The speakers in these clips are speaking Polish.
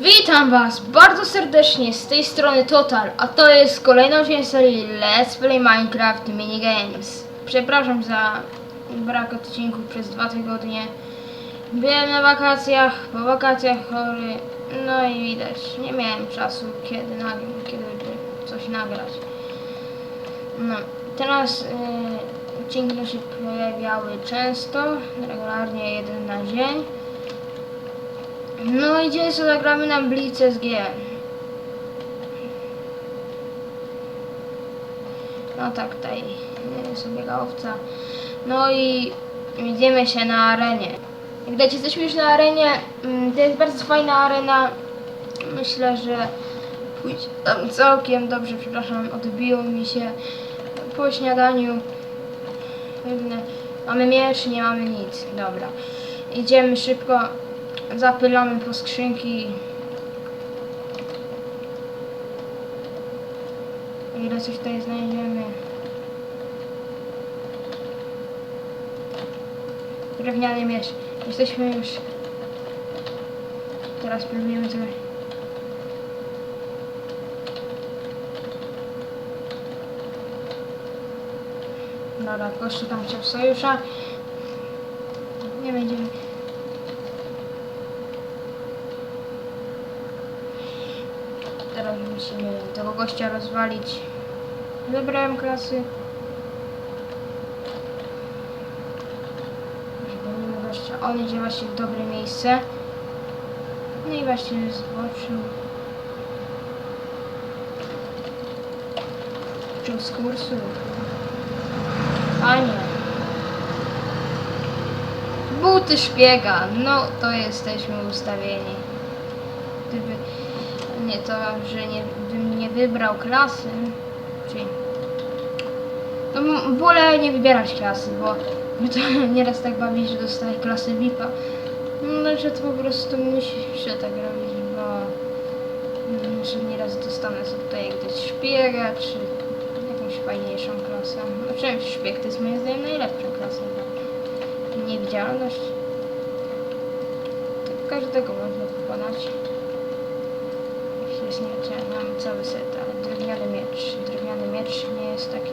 Witam Was bardzo serdecznie z tej strony Total, a to jest kolejna część serii Let's Play Minecraft Minigames. Przepraszam za brak odcinków przez dwa tygodnie. Byłem na wakacjach, po wakacjach chory, no i widać, nie miałem czasu kiedy, nag- kiedy coś nagrać. No, teraz y, odcinki się pojawiały często, regularnie jeden na dzień. No i dzisiaj sobie zagramy na Blitz SG. No tak, tutaj sobie owca. No i widzimy się na arenie. Widać, jesteśmy już na arenie. Mm, To jest bardzo fajna arena. Myślę, że pójdzie tam całkiem dobrze. Przepraszam, odbiło mi się po śniadaniu. Mamy miecz, nie mamy nic. Dobra. Idziemy szybko. Zapylamy po skrzynki. Ile coś tutaj znajdziemy. Drewniany miecz. Jesteśmy już. Teraz próbujemy sobie. Dobra, gościu tam chciał sojusza. Nie będziemy. Teraz musimy tego gościa rozwalić. Wybrałem klasy. On idzie właśnie w dobre miejsce. No i właśnie zboczył. Czuł z kursu. A nie. Buty szpiega. No to jesteśmy ustawieni. Gdyby nie to, że nie, bym nie wybrał klasy, czyli no, wolę nie wybierać klasy, bo mnie to nieraz tak bawi, że dostaję klasę VIP-a. No, że to po prostu muszę tak robić, bo że nieraz dostanę tutaj gdzieś szpiega, czy jakąś fajniejszą klasę. No, przynajmniej szpieg to jest moim zdaniem najlepsza klasa, bo niewidzialność to każdego można pokonać. Chciałem, mam cały set, ale drewniany miecz. Drewniany miecz nie jest taki.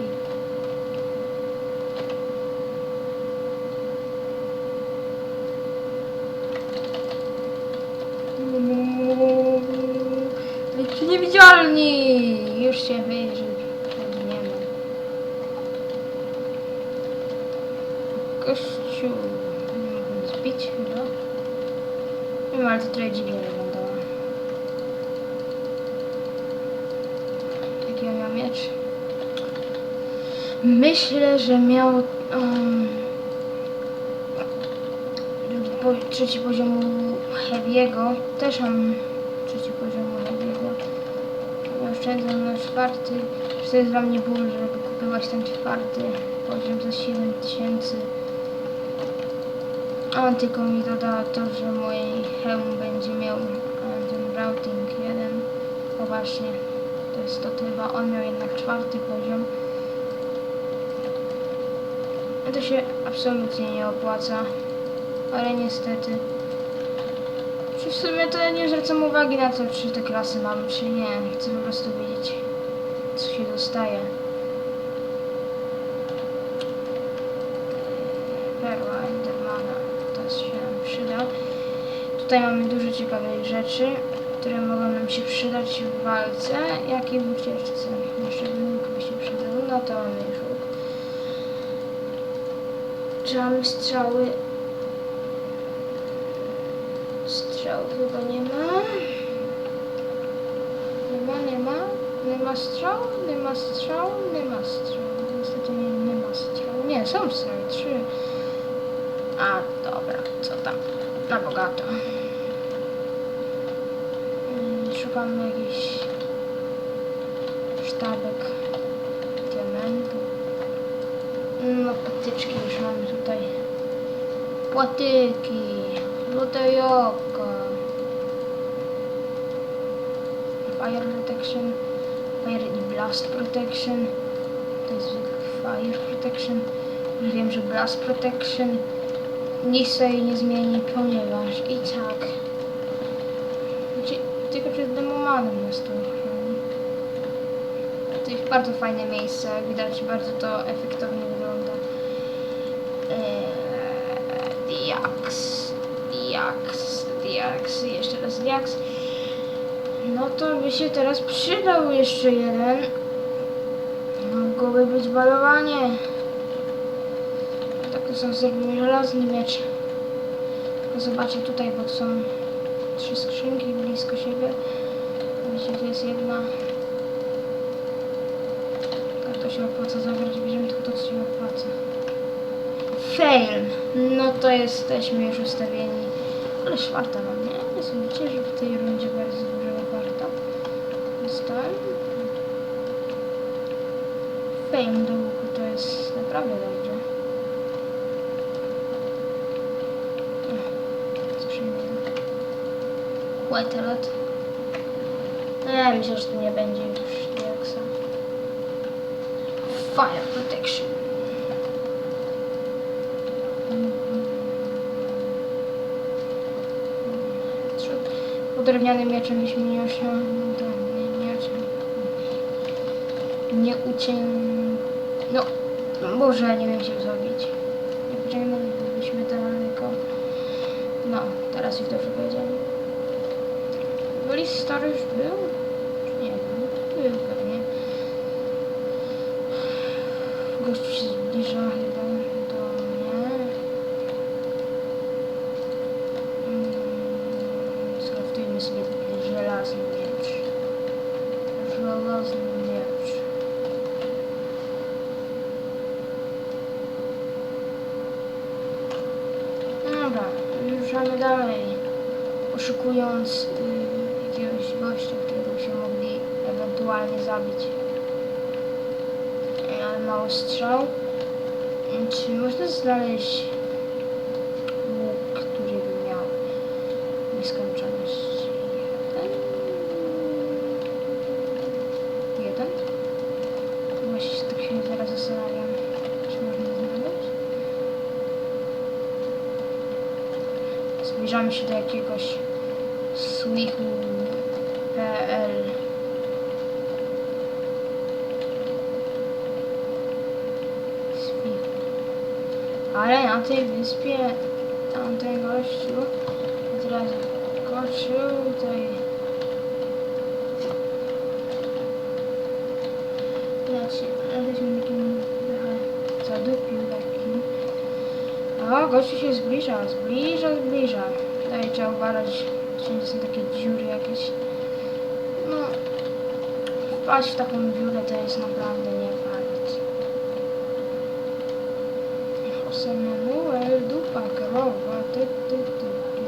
Jaki niewidzialni! Już się wyjrzy. Kościół. Nie mogę zbić chyba. Wiem, ale to trochę dziwnie wyglądało. Miecz? Myślę, że miał um, trzeci poziomu Heavy'ego. Też mam trzeci poziomu Heavy'ego. Oszczędzam na czwarty. Że to jest dla mnie ból, żeby kupować ten czwarty poziom za 7000. A tylko mi doda to, że mój hełm będzie miał ten routing 1. O właśnie, to jest chyba. On miał jednak czwarty poziom. To się absolutnie nie opłaca, ale niestety. Czy w sumie to ja nie zwracam uwagi na to, czy te klasy mam, czy nie. Chcę po prostu wiedzieć, co się dostaje. Perła Endermana, to się nam przyda. Tutaj mamy dużo ciekawych rzeczy, które mogą nam się przydać w walce, jak i w ucieczce. Jeszcze by się przydał, no to mamy już łuk. Czy mamy strzały? Strzał chyba nie ma. Nie ma, nie ma. Nie ma strzał, nie ma strzał, nie ma strzał. Niestety nie, nie ma strzał. Nie, są strzały, trzy. A, dobra, co tam? Na bogato. Szukamy jakiś sztabek diamentu. No, patyczki już mamy tutaj. Płatyki, złote jabłka. Fire protection, fire i blast protection. To jest fire protection. Wiem, że blast protection nic sobie nie zmieni, ponieważ i tak. Znaczy, ucieka przed demomanem chroni. To jest bardzo fajne miejsce, jak widać bardzo to efektownie wygląda. Eee, Diaks, Diaks, Diaks, jeszcze raz Diaks. No to by się teraz przydał jeszcze jeden. Mogłoby być balowanie. Tak to są zrobimy żelazny miecz. Zobaczę tutaj, bo są trzy skrzynki blisko siebie. Widzicie, to jest jedna. Tak to się opłaca zabrać, bierzemy tylko to, co się opłaca. Fail! No to jesteśmy już ustawieni. Ale czwarta mam, nie? Nie sądzicie, że w tej rundzie bardzo dużego warta. Dostałem. Fame do łuku to jest naprawdę dobrze. Whitelet. Nie, myślę, że tu nie będzie już diaksa. Fire protection. Drewnianym mieczem byśmy nie osiągnęli. Nie, ucię... No, może nie wiem się zrobić. Nie pociągnęlibyśmy daleko. No, teraz już dobrze powiedziałem. Lis stary już był? Nie był? Był pewnie. Gościu się zbliża chyba do mnie. Mm, Skraftujmy sobie żelazny miecz. Żelazny miecz. Dobra, ruszamy dalej. Poszukując gościa, którego się mogli ewentualnie zabić. Ale mało strzał. Czy można znaleźć łuk, który by miał nieskończoność? Jeden? Jeden? Właśnie tak się zaraz zastanawiam, czy można znaleźć. Zbliżamy się do jakiegoś Swich. Ale na tej wyspie tamten gościu od razu koczył tutaj Znaczy, żeśmy takim trochę zadupił takim o, gościu się zbliża, zbliża, zbliża. Tutaj trzeba uważać, wszędzie są takie dziury jakieś. No, wpaść w taką dziurę to jest naprawdę nie fakt. Jose Manuel, dupa, krowa, ty, ty, ty, ty.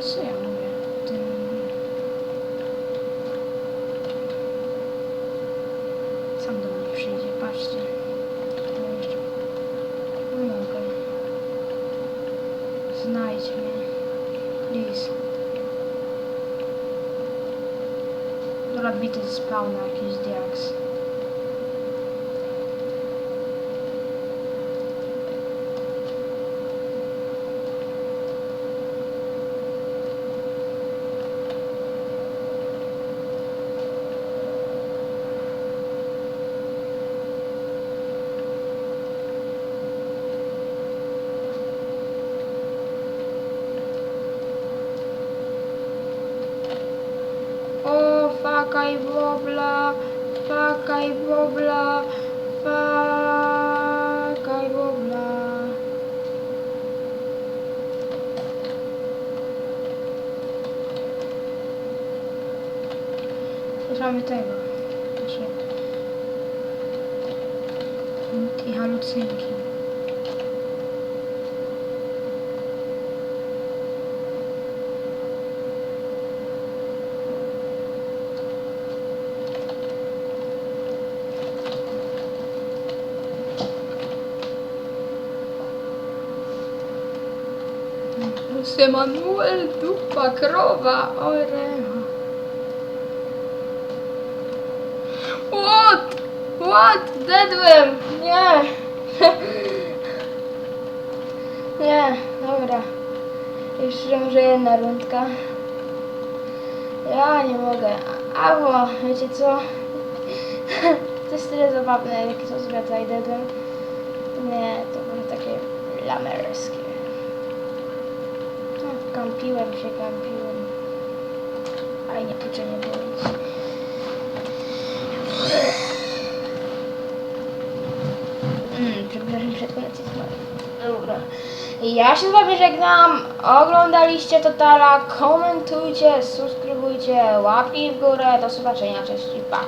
Co ja mówię? Ty... Sam do mnie przyjdzie, patrzcie. To jeszcze nie mogę. Znajdź mnie. Please. Dobra, bity z spawna jakiś diaks. Fakaj wobla, fakaj wobla. Słuchamy tego. Nasze i halucynki. Jose Manuel, dupa, krowa, orecha. What? What? Dedłem! Nie! Nie, dobra. Jeszcze może jedna rundka. Ja nie mogę. Albo, wiecie co? to jest tyle zabawne, jak to z Red Deadem. Nie, to było takie lamerskie. Kampiłem się, kampiłem. Ale nie puczę, nie było nic. Mm, Dobra. Ja się z wami żegnam. Oglądaliście Totala. Komentujcie, subskrybujcie, łapki w górę. Do zobaczenia. Cześć i pa.